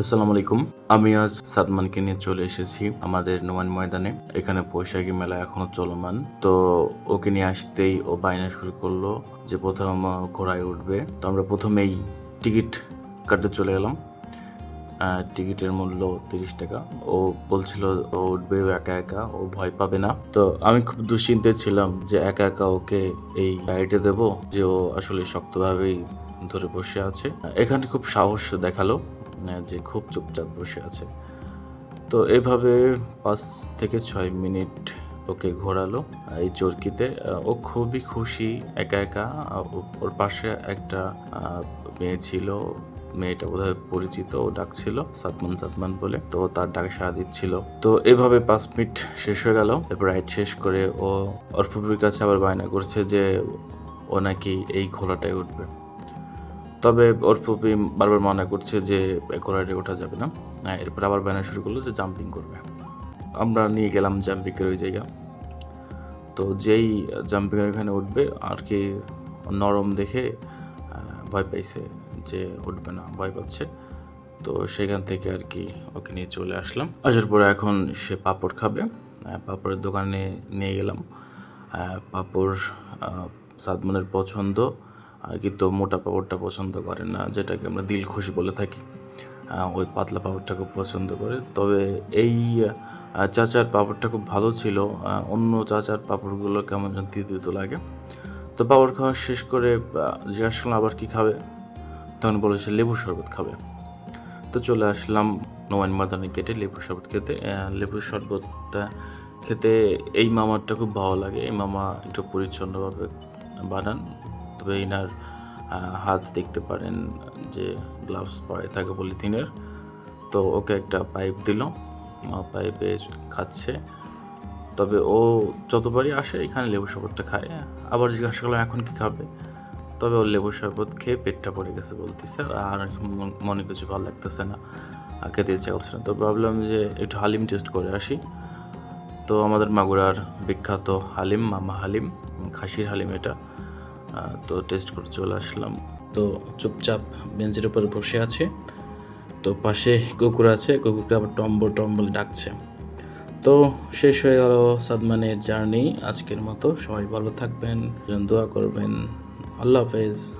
আসসালামু আলাইকুম। আমি আজ সাদমানকে নিয়ে চলে এসেছি আমাদের নোমান ময়দানে। এখানে বৈশাখী মেলা এখনও চলমান। তো ওকে নিয়ে আসতেই ও বায়না শুরু করল যে প্রথম ঘোড়ায় উঠবে। তো আমরা প্রথমেই টিকিট কাটতে চলে গেলাম। টিকিটের মূল্য তিরিশ টাকা। ও বলছিল ও উঠবে একা একা, ও ভয় পাবে না। তো আমি খুব দুশ্চিন্তে ছিলাম যে একা একা ওকে এই গাড়িটা দেবো যে ও আসলে শক্তভাবেই ধরে বসে আছে। এখানে খুব সাহস দেখাল যে খুব চুপচাপ বসে আছে। তো এভাবে পাঁচ থেকে ছয় মিনিট ওকে ঘোরালো, এই চরকিতে। ও খুবই খুশি, একা একা। ওর পাশে একটা মেয়ে ছিল, মেয়েটা বোধহয় পরিচিত, ও ডাকছিল, সাতমান সাতমান বলে। তো তার ডাকে সাড়া দিচ্ছিল। তো এভাবে পাঁচ মিনিট শেষ হয়ে গেল। এরপর রাইড শেষ করে ও অর্পবির কাছে আবার বায়না করছে যে ও নাকি এই ঘোড়াটায় উঠবে। তবে ওর ফুপি বারবার মনে করছে যে ঘোড়াটা ওঠা যাবে না। হ্যাঁ, এরপর আবার বায়না শুরু করল যে জাম্পিং করবে। আমরা নিয়ে গেলাম জাম্পিংয়ের ওই জায়গা। তো যেই জাম্পিংয়ের ওখানে উঠবে আর কি নরম দেখে ভয় পাইছে যে উঠবে না ভয় পাচ্ছে। তো সেখান থেকে আর কি ওকে নিয়ে চলে আসলাম। আসার পরে এখন সে পাঁপড় খাবে। পাঁপড়ের দোকানে নিয়ে গেলাম। পাঁপড় সাদমানের পছন্দ। কিন্তু মোটা পাঁপড়টা পছন্দ করে না, যেটাকে আমরা দিল খুশি বলে থাকি। ওই পাতলা পাঁপড়টা খুব পছন্দ করে। তবে এই চাচার পাঁপড়টা খুব ভালো ছিল। অন্য চাচার পাঁপড়গুলো কেমন যেন তিতো লাগে। তো পাপড় খাওয়া শেষ করে জিজ্ঞাসা করলাম, আবার কী খাবে? তখন বলেছে লেবু শরবত খাবে। তো চলে আসলাম নোমান মাদানি কেটে লেবু শরবত খেতে। লেবু শরবতটা খেতে এই মামারটা খুব ভালো লাগে। এই মামা একটু পরিচ্ছন্নভাবে বানান। তবে এনার হাত দেখতে পারেন যে গ্লাভস পরে থাকে পলিথিনের। তো ওকে একটা পাইপ দিল। পাইপে খাচ্ছে। তবে ও যতবারই আসে, এখানে লেবু শরবতটা খায়। আবার জিজ্ঞাসা করলাম এখন কি খাবে? তবে ওর লেবু শরবত খেয়ে পেটটা পড়ে গেছে বলতেছে। আর মন- কিছু ভালো লাগতেছে না। খেতে ইচ্ছা করছে না। তো ভাবলাম যে একটু হালিম টেস্ট করে আসি। তো আমাদের মাগুরার বিখ্যাত হালিম, মামা হালিম, খাসির হালিম এটা। তো টেস্ট করে চলে আসলাম। তো চুপচাপ বেঞ্চের উপরে বসে আছে। তো পাশে কুকুর আছে। কুকুরকে আবার টম্বো টম বলে ডাকছে। তো শেষ হয়ে গেল সাদমানের জার্নি। আজকের মতো সবাই ভালো থাকবেন, দোয়া করবেন। আল্লাহ হাফেজ।